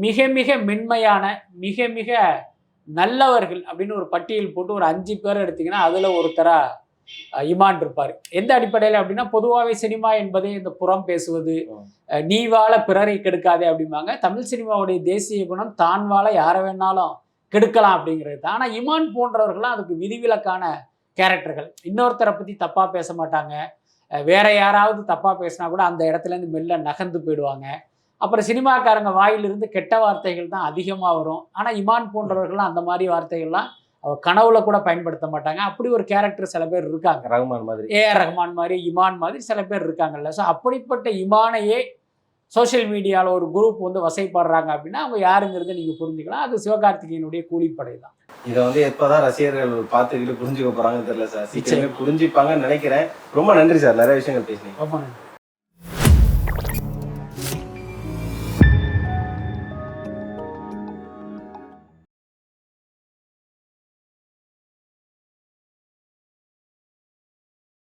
மிக மிக மென்மையான மிக மிக நல்லவர்கள் அப்படின்னு ஒரு பட்டியல் போட்டு ஒரு அஞ்சு பேர் எடுத்தீங்கன்னா அதில் ஒருத்தரா அஹ், இமான் இருப்பார். எந்த அடிப்படையில் அப்படின்னா பொதுவாகவே சினிமா என்பதே இந்த புறம் பேசுவது நீ வாழ பிறரை கெடுக்காதே அப்படிம்பாங்க. தமிழ் சினிமாவுடைய தேசிய குணம் தான் வாழ யாரை வேணாலும் கெடுக்கலாம் அப்படிங்கிறது ஆனால் இமான் போன்றவர்கள்லாம் அதுக்கு விதிவிலக்கான கேரக்டர்கள். இன்னொருத்தரை பற்றி தப்பாக பேச மாட்டாங்க. வேற யாராவது தப்பாக பேசினா கூட அந்த இடத்துல இருந்து மெல்ல நகர்ந்து போயிடுவாங்க. அப்புறம் சினிமாக்காரங்க வாயிலிருந்து கெட்ட வார்த்தைகள் தான் அதிகமாக வரும். ஆனால் இமான் போன்றவர்கள்லாம் அந்த மாதிரி வார்த்தைகள்லாம் அவர் கனவுல கூட பயன்படுத்த மாட்டாங்க. அப்படி ஒரு கேரக்டர் சில பேர் இருக்காங்க. ரகுமான் மாதிரி. ஏஆர் ரஹ்மான் மாதிரி இமான் மாதிரி சில பேர் இருக்காங்கல்ல. ஸோ அப்படிப்பட்ட இமானையே சோஷியல் மீடியாவில் ஒரு குரூப் வந்து வசைப்படுறாங்க அப்படின்னா அவங்க யாருங்கிறத நீங்கள் புரிஞ்சுக்கலாம். அது சிவகார்த்திகேயனுடைய கூலிப்படை தான். இதை வந்து எப்பதான் ரசிகர்கள் பார்த்துக்கிட்டு புரிஞ்சுக்க போறாங்கன்னு தெரியல சார். சீக்கிரமே புரிஞ்சுப்பாங்கன்னு நினைக்கிறேன். ரொம்ப நன்றி சார். நிறைய விஷயங்கள் பேசுனீங்க.